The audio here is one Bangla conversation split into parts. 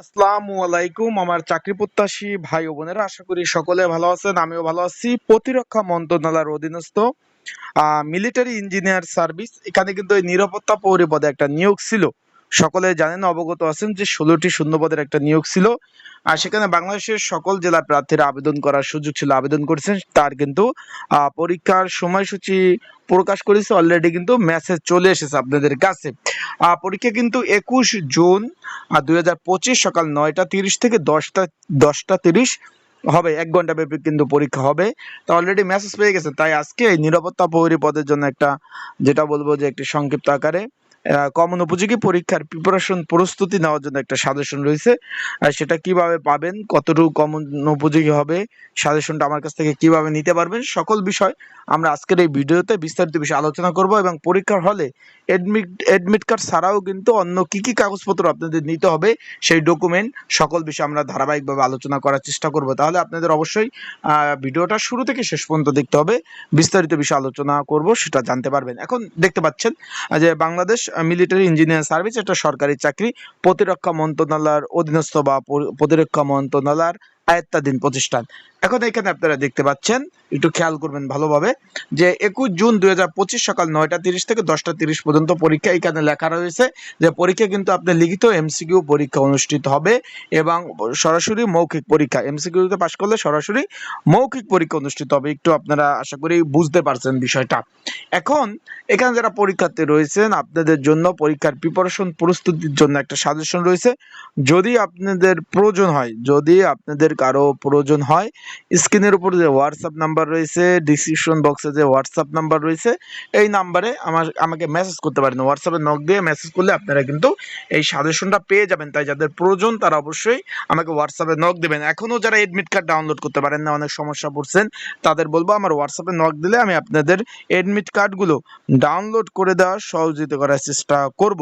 আসসালামু আলাইকুম, আমার চাকরি প্রত্যাশী ভাই ও বোনেরা, আশা করি সকলে ভালো আছেন, আমিও ভালো আছি। প্রতিরক্ষা মন্ত্রণালয়ের অধীনস্থ মিলিটারি ইঞ্জিনিয়ার সার্ভিস এখানে কিন্তু নিরাপত্তা পরিপদে একটা নিয়োগ ছিল। সকলে জানেন, অবগত আছেন যে ষোলোটি শূন্যপদের একটা নিয়োগ ছিল। আর সেখানে বাংলাদেশের সকল জেলা প্রার্থীরা আবেদন করার সুযোগ ছিল, আবেদন করেছেন। তার কিন্তু পরীক্ষার সময়সূচি প্রকাশ করেছে অলরেডি কিন্তু মেসেজ চলে এসেছে আপনাদের কাছে। পরীক্ষা কিন্তু একুশ জুন দুই সকাল নয়টা তিরিশ থেকে দশটা দশটা তিরিশ হবে। এক ঘণ্টা ব্যাপী কিন্তু পরীক্ষা হবে। তো অলরেডি মেসেজ পেয়ে গেছে। তাই আজকে এই নিরাপত্তা প্রহরী পদের জন্য একটা, যেটা বলব যে একটি সংক্ষিপ্ত আকারে কমন উপযোগী পরীক্ষার প্রিপারেশন প্রস্তুতি নেওয়ার জন্য একটা সাজেশন রয়েছে। আর সেটা কীভাবে পাবেন, কতটুকু কমন উপযোগী হবে সাজেশনটা আমার কাছ থেকে কীভাবে নিতে পারবেন, সকল বিষয় আমরা আজকের এই ভিডিওতে বিস্তারিত বিষয়ে আলোচনা করব এবং পরীক্ষার হলে এডমিট এডমিট কার্ড ছাড়াও কিন্তু অন্য কি কি কাগজপত্র আপনাদের নিতে হবে সেই ডকুমেন্ট সকল বিষয়ে আমরা ধারাবাহিকভাবে আলোচনা করার চেষ্টা করব। তাহলে আপনাদের অবশ্যই ভিডিওটা শুরু থেকে শেষ পর্যন্ত দেখতে হবে। বিস্তারিত বিষয়ে আলোচনা করব, সেটা জানতে পারবেন। এখন দেখতে পাচ্ছেন যে বাংলাদেশ মিলিটারি ইঞ্জিনিয়ার সার্ভিস এটা সরকারি চাকরি প্রতিরক্ষা মন্ত্রণালয়ের অধীনস্থ বা প্রতিরক্ষা মন্ত্রণালয়ের আয়ত্তাধীন প্রতিষ্ঠান। এখন এখানে আপনারা দেখতে পাচ্ছেন, একটু খেয়াল করবেন ভালোভাবে, যে একুশ জুন দুই সকাল নয়টা তিরিশ থেকে দশটা তিরিশ পর্যন্ত পরীক্ষা এখানে লেখা রয়েছে, যে পরীক্ষা কিন্তু আপনার লিখিত এমসিকিউ পরীক্ষা অনুষ্ঠিত হবে এবং সরাসরি মৌখিক পরীক্ষা এমসিকিউতে পাশ করলে সরাসরি মৌখিক পরীক্ষা অনুষ্ঠিত হবে। একটু আপনারা আশা করি বুঝতে পারছেন বিষয়টা। এখন এখানে যারা পরীক্ষার্থী রয়েছেন, আপনাদের জন্য পরীক্ষার প্রিপারেশন প্রস্তুতির জন্য একটা সাজেশন রয়েছে। যদি আপনাদের প্রয়োজন হয়, যদি আপনাদের কারও প্রয়োজন হয়, স্ক্রিনের উপর যে হোয়াটসঅ্যাপ নাম্বার রয়েছে ডিসক্রিপশন বক্সে যে হোয়াটসঅ্যাপ নাম্বার রয়েছে, এই নাম্বারে আমার, আমাকে মেসেজ করতে পারেন। হোয়াটসঅ্যাপে নক দিয়ে মেসেজ করলে আপনারা কিন্তু এই সাজেশনটা পেয়ে যাবেন। তাই যাদের প্রয়োজন তারা অবশ্যই আমাকে হোয়াটসঅ্যাপে নক দেবেন। এখনও যারা এডমিট কার্ড ডাউনলোড করতে পারেন না, অনেক সমস্যা পড়ছেন, তাদের বলব আমার হোয়াটসঅ্যাপে নক দিলে আমি আপনাদের এডমিট কার্ডগুলো ডাউনলোড করে দেওয়ার সহযোগিতা করার চেষ্টা করব।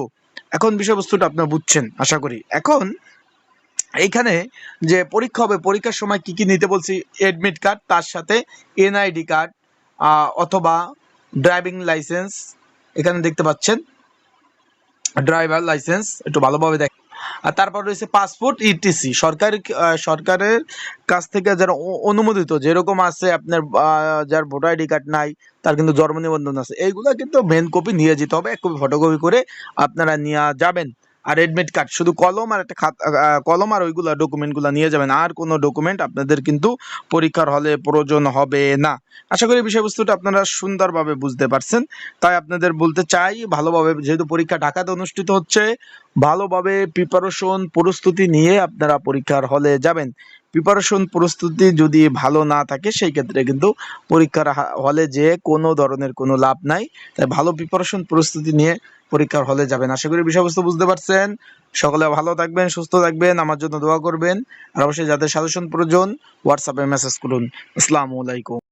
এখন বিষয়বস্তুটা আপনারা বুঝছেন, আশা করি। এখন এইখানে যে পরীক্ষা হবে, পরীক্ষার সময় কি কি নিতে বলছি? এডমিট কার্ড তার সাথে এনআইডি কার্ড অথবা ড্রাইভিং লাইসেন্স এখানে দেখতে পাচ্ছেন। ড্রাইভার লাইসেন্স একটু ভালোভাবে দেখ আর তারপর রয়েছে পাসপোর্ট ইটিসি সরকার সরকারের কাছ থেকে যারা অনুমোদিত, যেরকম আছে আপনার যার ভোটার আইডি কার্ড নাই, তার কিন্তু জন্ম নিবন্ধন আছে। এইগুলো কিন্তু মেন কপি নিয়ে যেতে হবে, এক কপি ফটোকপি করে আপনারা নিয়ে যাবেন। আর এডমিট কার্ড শুধু কলম আর একটা কলম আর ওইগুলো ডকুমেন্টগুলো নিয়ে যাবেন। আর কোনো ডকুমেন্ট আপনাদের কিন্তু পরীক্ষার হলে প্রয়োজন হবে না। আশা করি বিষয়বস্তুটা আপনারা সুন্দরভাবে বুঝতে পারছেন। তাই আপনাদের বলতে চাই, ভালোভাবে যেহেতু পরীক্ষা ঢাকাতে অনুষ্ঠিত হচ্ছে, ভালোভাবে প্রিপারেশন প্রস্তুতি নিয়ে আপনারা পরীক্ষার হলে যাবেন। প্রিপারেশন প্রস্তুতি যদি ভালো না থাকে, সেই ক্ষেত্রে কিন্তু পরীক্ষার হলে যে কোনো ধরনের কোনো লাভ নাই। তাই ভালো প্রিপারেশন প্রস্তুতি নিয়ে পরীক্ষার হলে যাবেন। আশা করি বিষয়বস্তু বুঝতে পারছেন। সকলে ভালো থাকবেন, সুস্থ থাকবেন, আমার জন্য দোয়া করবেন। আর অবশ্যই যাদের সাজেশন প্রয়োজন হোয়াটসঅ্যাপে মেসেজ করুন। আসসালামু আলাইকুম।